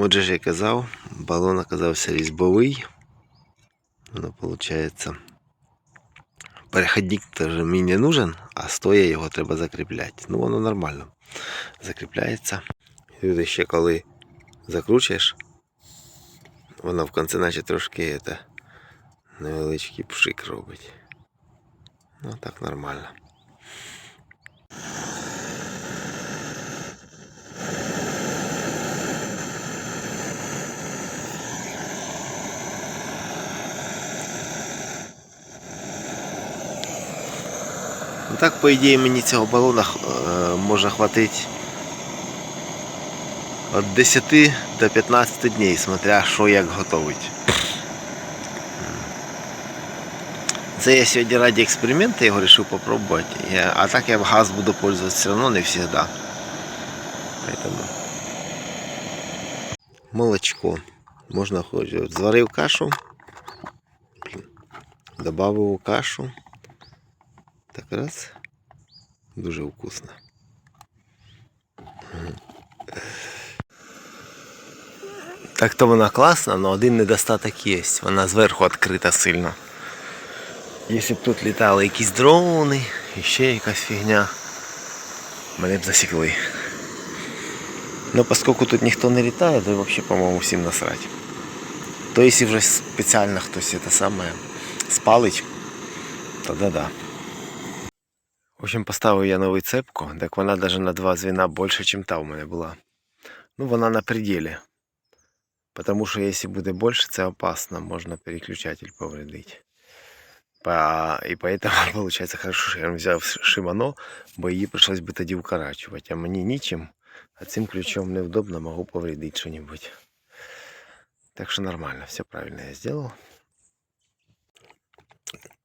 Отже ж я казав, балон оказався різьбовий. Воно виходить. Переходник теж мені не нужен, а стоя його треба закріпляти. Ну воно нормально. Закріпляється. І тут ще коли закручуєш, воно в кінці наче трошки это, невеличкий пшик робить. Ну так нормально. Ну так, по ідеї, мені цього балона е, може хватити від 10 до 15 днів, смотря що як готовить. Це я сьогодні раді експерименту його вирішив попробувати. Я, а так я газ буду пользоваться все одно не завжди. Поэтому молочко. Можна хоч зварив кашу, добавив у кашу. Так раз. Дуже вкусно. Так то вона класна, але один недостаток є. Вона зверху відкрита сильно. Якщо б тут літали якісь дрони, і ще якась фігня, мене б засікли. Ну, поскольку тут ніхто не літає, то взагалі, по-моєму, всім насрать. То якщо вже спеціально хтось це саме спалить, то да-да. В общем, поставив я нову цепку, так вона навіть на два звіна більше, ніж та у мене була. Ну, вона на пределі. Потому що якщо буде більше, це опасно, можна переключатель повредити. По... І поэтому, получается, хорошо, що я взяв Shimano, бо її прийшлось би тоді укорачувати. А мені нічим, а цим ключом невдобно, можу повредити що-нибудь. Так що нормально, все правильно я сделал.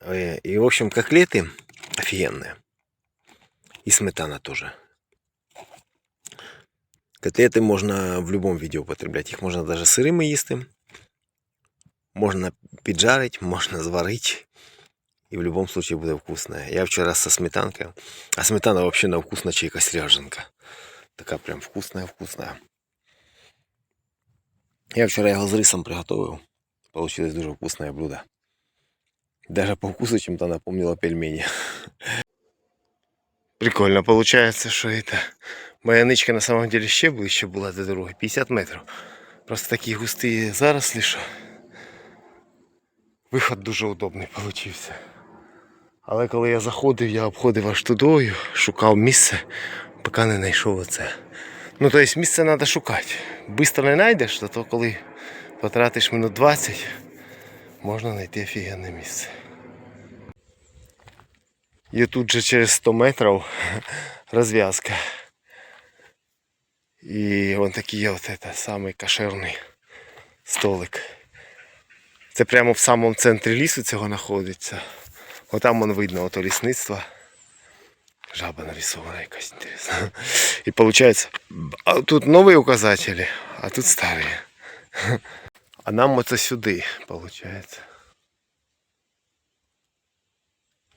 Э, И, в общем, котлеты офигенные. И сметана тоже. Котлеты можно в будь-якому віді их можно даже навіть есть, можно Можна можно сварить, и в любом случае будет буде. Я вчера со сметанкой, А сметана вообще на вкус на чайка ряженка. такая прям вкусная, вкусная. Я вчера його с рисом приготовил, Получилось дуже вкусное блюдо. Даже по вкусу чем-то напомнило пельмени. Прикольно получается, что это... Моя нычка на самом деле ще ближче була до дороги. 50 метрів. Просто такі густі зарослі, що виход дуже удобний получився. Але коли я заходив, я обходив аж тудою, шукав місце, поки не знайшов оце. Ну, тобто місце треба шукати. Бистро не знайдеш, то коли потратиш минут 20, можна знайти офігенне місце. І тут же через 100 метрів розв'язка. І вон такий от это, самий кошерний столик. Це прямо в самому центрі лісу цього знаходиться. Отам вон видно ото лісництво. Жаба нарисована якась інтересна. І виходить, тут нові указателі, а тут старі. А нам оце сюди, виходить.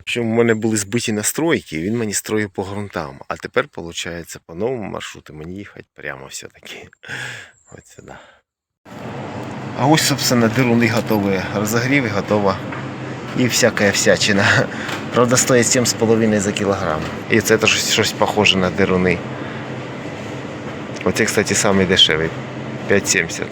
Що в мене були збиті настройки, і він мені строїв по ґрунтам. А тепер, виходить, по новому маршруту мені їхати прямо все-таки. Ось сюди. А ось, собственно, деруни готові, розогріви готова. І всяка всячина. Правда, стоїть 7,5 за кілограм. І це щось, щось похоже на деруни. Оце, кстати, дешевий. 5,70.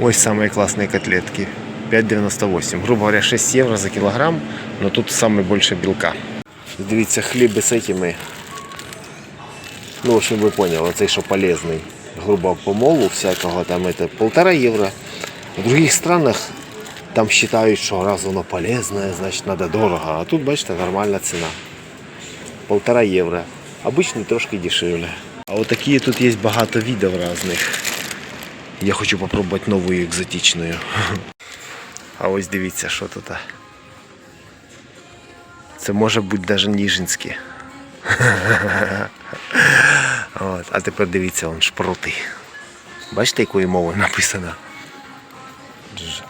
Ось самые классные котлетки. 5,98. Грубо говоря, 6 євро за кілограм, но тут саме більше білка. Дивіться, хліби з этими. Ну, в общем, ви поняли, цей що полезний. Грубо помолу всякого там это полтора євро. В других странах там вважають, що раз воно полезне, значить треба дорого. А тут, бачите, нормальна ціна. Полтора євро. Обычно трошки дешевле. А от такі тут є багато видів різних. Я хочу попробувати нову екзотичну. А ось дивіться, що тут. Це може бути навіть ніжинське. От. А тепер дивіться, вон шпроти. Бачите, якою мовою написано?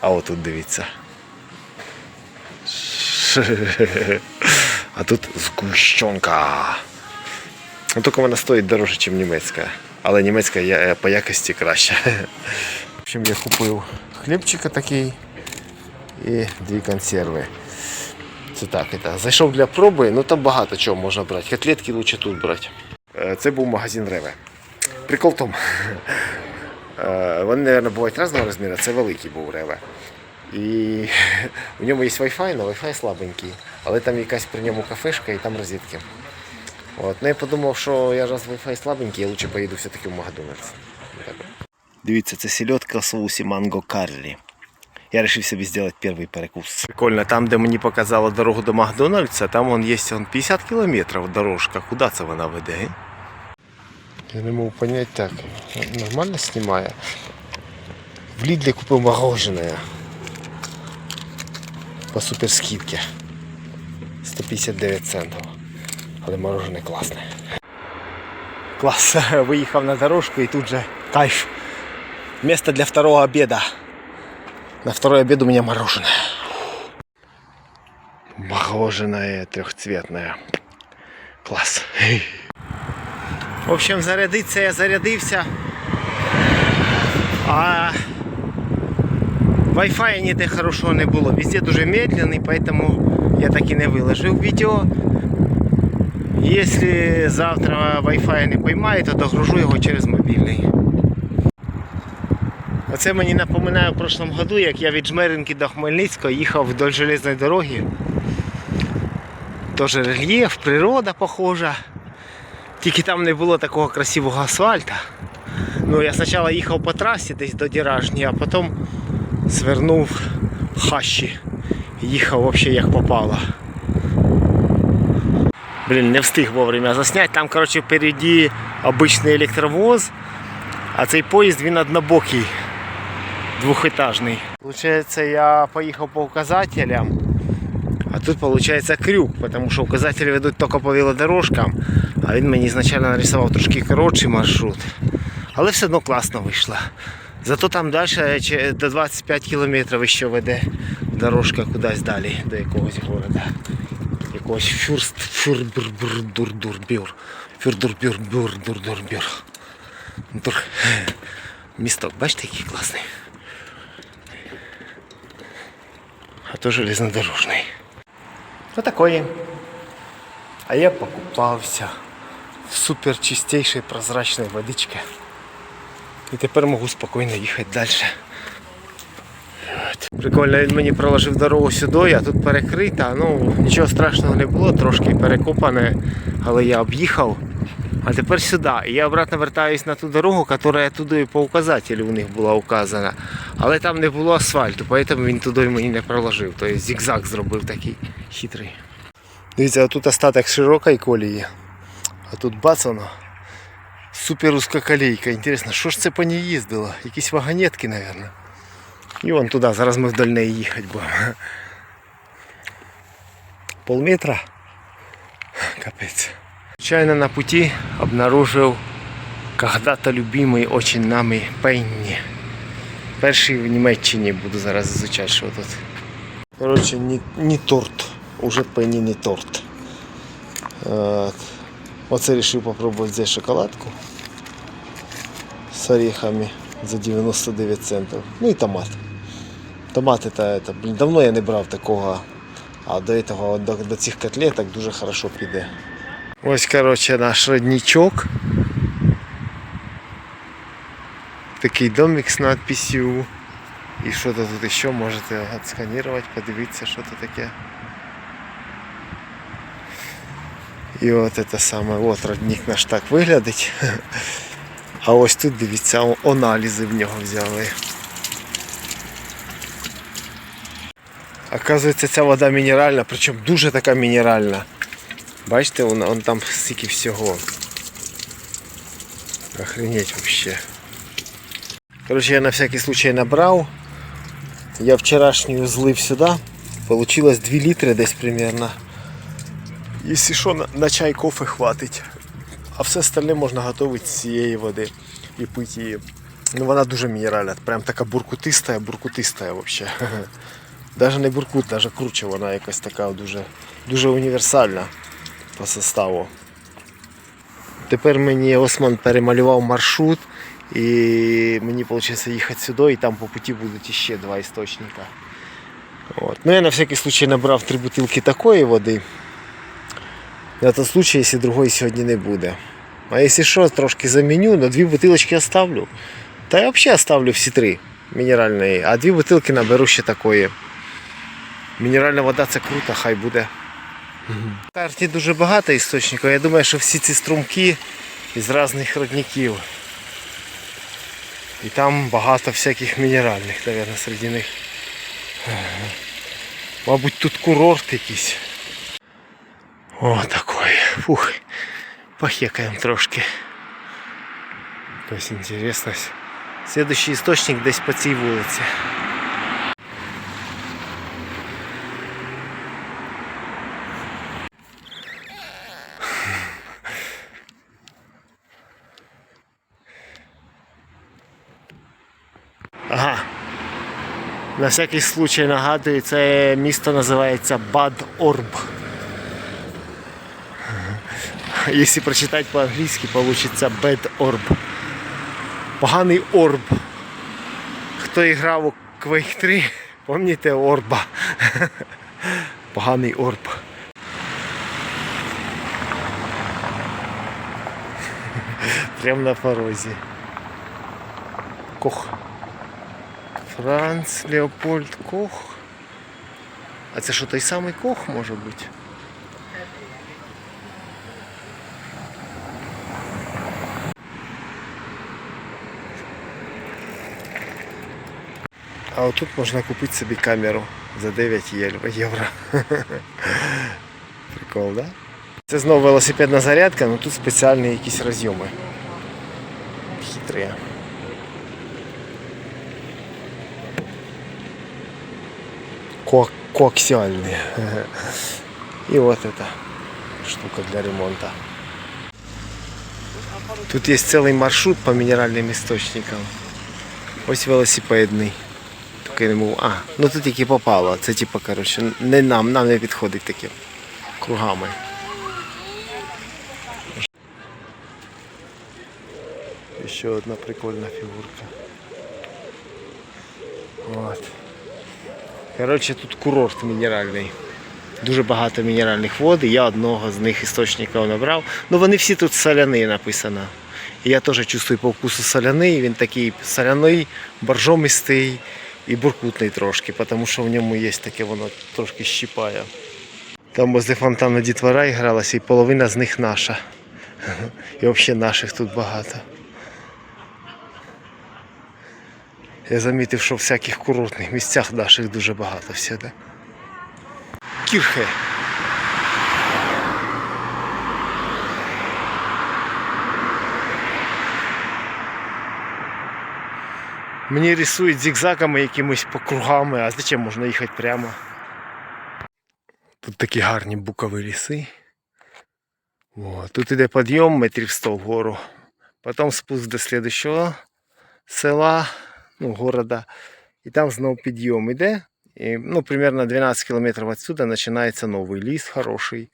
А отут дивіться. А тут згущенка. Ну, тільки вона стоїть дорожче, ніж німецька. але німецька е, по якості краща. В общем, я купив хлібчика такий і дві консерви. Це так, це. Зайшов для проби, ну там багато чого можна брати. Котлетки лучше тут брати. Е, Це був магазин Реве. Прикол в тому. е, Вони, мабуть, бувають різного розміру, це великий був Реве. І в ньому є Wi-Fi, але Wi-Fi слабенький. Але там якась при ньому кафешка і там розетки. От. Ну я подумав, що я раз Wi-Fi слабенький, я лучше поїду все-таки в Макдональдс. Дивіться, це сельодка в соусі манго каррі. Я вирішив собі зробити перший перекус. Прикольно, там, де мені показали дорогу до Макдональдса, там є вон 50 кілометрів дорожка. Куди це вона веде? Я не можу зрозуміти так. Нормально знімає. В Лідлі купив мороженое. По суперскидці. 159 центів. Але мороженое класне. Клас. Виїхав на дорожку і тут же кайф. Место для второго обеда. На второй обед у меня мороженое. Мороженое трехцветное. Класс. В общем, зарядиться я зарядився. А Wi-Fi ніде хорошого не було. Везде дуже медленний, поэтому я так і не виложив відео. Если завтра Wi-Fi не поймає, то догружу його через мобільний. Оце мені напоминає в прошлом году, як я від Жмеринки до Хмельницького їхав вдоль железної дороги. Тоже рельєф, природа похожа. Тільки там не було такого красивого асфальта. Ну, я спочатку їхав по трасі десь до Діражні, а потім звернув в хащі. Їхав взагалі як попало. Блін, не встиг вовремя засняти. Там, коротше, впереді обичний електровоз, а цей поїзд він однобокий, двохетажний. Получається, я поїхав по указателям, а тут виходить крюк, тому що указателі ведуть тільки по велодорожкам, а він мені ізначально нарисував трошки коротший маршрут. Але все одно класно вийшло. Зато там далі до 25 кілометрів ще веде дорожка кудись далі, до якогось города. Якогось фюрст фюрдурдурдурбюр. Фюрдурбюрбюрдурдурбюр. Дур. Місток, бачите, який класний. А то железнодорожний. Отакої. А я покупався в супер чистейшей прозрачной водичке. І тепер можу спокійно їхати далі. Прикольно, він мені проложив дорогу сюди, а тут перекрита. Ну, нічого страшного не було, трошки перекопане, але я об'їхав. А тепер сюди. І я обратно вертаюсь на ту дорогу, яка туди по указателю у них була указана. Але там не було асфальту, тому він туди мені не проложив. Тобто зігзаг зробив такий хитрий. Дивіться, тут остаток широкої колії, а тут бац воно. Супер узкоколейка. Інтересно, що ж це по ній їздило? Якісь вагонетки, мабуть. І вон туди, зараз ми вдоль неї їхати будемо. Полметра. Капець. Случайно на пути обнаружив когда-то любимий очень нами Пенні. Перший в Німеччині буду зараз изучати, що тут. Коротше, не, не торт. Уже Пенні не торт. От. Оце вирішив попробувати взяти шоколадку з орехами за 99 центів. Ну і томат. Томат это, это, блін, давно я не брав такого. А до этого, до, до цих котлеток дуже хорошо піде. Ось, коротше, наш родничок. Такий домик з надписью. І що то тут ще можете отсканувати, подивитися, що це таке. І от це саме, от родник наш так виглядить. А ось тут дивіться, о- аналізи в нього взяли. Оказується, ця вода мінеральна, причому дуже така мінеральна. Бачите, вон, вон там стільки всього. Охренеть вообще. Короче, я на всякий случай набрав. Я вчорашнюю злив сюди. Получилось 2 літри десь примерно. Якщо що, на, на чай кофе хватить. А все остальне можна готувати з цієї води і пити її. Ну вона дуже мінеральна, прям така буркутиста, буркутиста вообще. Даже не буркут, даже круче, вона якась така дуже, дуже універсальна по составу. Тепер мені Осман перемалював маршрут, і мені виходить їхати сюди, і там по путі будуть іще два істочника. От. Ну я на всякий случай набрав три бутилки такої води. На той случай, якщо другої сьогодні не буде. А якщо що, трошки заміню, но дві бутилочки оставлю. Та я взагалі оставлю всі три мінеральної, а дві бутилки наберу ще такої. Мінеральна вода це круто, хай буде. В карті дуже багато істочників. Я думаю, що всі ці струмки із різних родників. І там багато всяких мінеральних, мабуть, серед них. Мабуть, тут курорт якийсь. О, такой. Фух. Похекаем трошки. То есть интересно. Следующий источник десь по цій вулиці. На всякий случай нагадую, це місто називається Бад Орб. Якщо прочитати по-англійськи, получится Bad Orb. Поганий орб. Хто грав у Quake 3, пам'ятаєте Орба. Поганий орб. Прямо на порозі. Кох. Франц Леопольд Кох. А це що той самий Кох може бути? А отут можна купити собі камеру за 9 євро. Прикол, да? Це знову велосипедна зарядка, але тут спеціальні якісь розйоми. Хитрі. коаксиальные. И вот эта штука для ремонта. Тут есть целый маршрут по минеральным источникам. Ось велосипедний. Тільки не мов. А, ну тут тільки попало. Це типа, коротше, не нам, нам не підходить таке. Кругами. Ще одна прикольна фігурка. От. Коротше, тут курорт мінеральний. Дуже багато мінеральних вод, я одного з них істочників набрав. Ну вони всі тут соляні написано. І я теж чувствую по вкусу соляний, він такий соляний, боржомистий і буркутний трошки, тому що в ньому є таке воно трошки щипає. Там возле фонтану дітвора гралася, і половина з них наша. І взагалі наших тут багато. Я замітив, що всяких курортних місцях наших дуже багато всюди. Кірхе. Мені рисують зигзагами якимись по кругами, а зачем можна їхати прямо? Тут такі гарні букові ліси. О, тут іде підйом метрів 100 вгору. Потім спуск до слідущого села, ну, города. І там знову підйом іде. І, ну, примерно 12 кілометрів відсюди починається новий ліс хороший.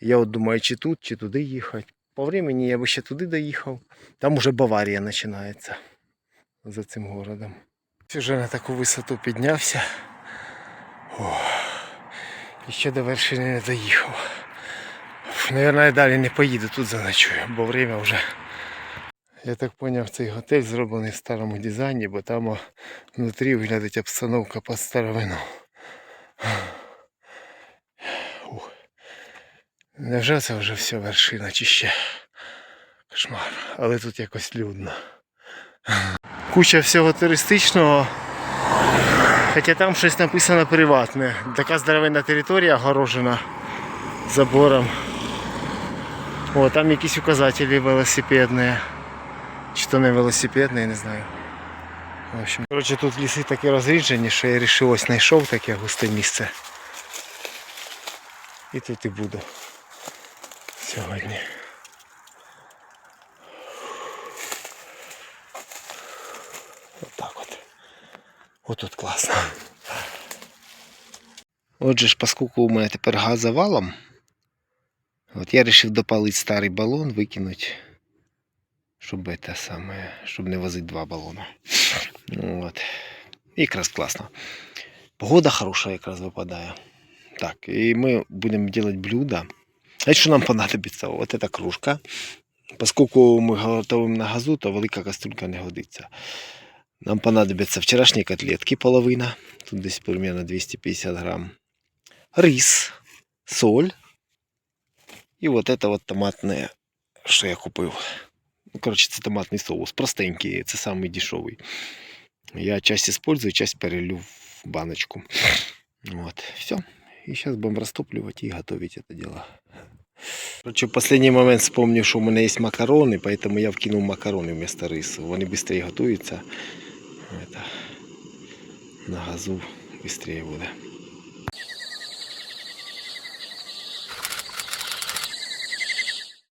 І я от думаю, чи тут, чи туди їхати. По времени я би ще туди доїхав. Там уже Баварія починається за цим городом. Вже на таку висоту піднявся. О, і ще до вершини не доїхав. Наверное, далі не поїду, тут заночую, бо время вже. Я так зрозумів, цей готель зроблений в старому дизайні, бо там внутрі виглядить обстановка під старовину. Ух. Невже це вже все вершина чи ще? Кошмар. Але тут якось людно. Куча всього туристичного. Хоча там щось написано приватне. Така здоровенна територія огорожена забором. О, там якісь указателі велосипедні. Чи то не велосипедні, я не знаю. В общем, коротше, тут ліси такі розріджені, що я вирішив ось знайшов таке густе місце. І тут і буду сьогодні. Отак от. Отут класно. Отже ж, поскольку у мене тепер газовалом, от я вирішив допалити старий балон, викинути щоб це саме, щоб не возити два балони. От. Якраз класно. Погода хороша якраз випадає. Так, і ми будемо робити блюдо. А що нам понадобиться? От ця кружка. Поскольку ми готуємо на газу, то велика кастрюлька не годиться. Нам понадобятся вчорашні котлетки половина. Тут десь примерно 250 грамм. Рис, соль. І от це от томатне, що я купив. Ну, коротше, це томатний соус. Простенький, це самий дешевий. Я часть использую, часть перелью в баночку. Вот, все. И сейчас будем растопливать и готовить это дело. Короче, в последний момент вспомнил, что у меня есть макароны, поэтому я вкинул макароны вместо рису. Они быстрее готуются. Это, на газу быстрее будет.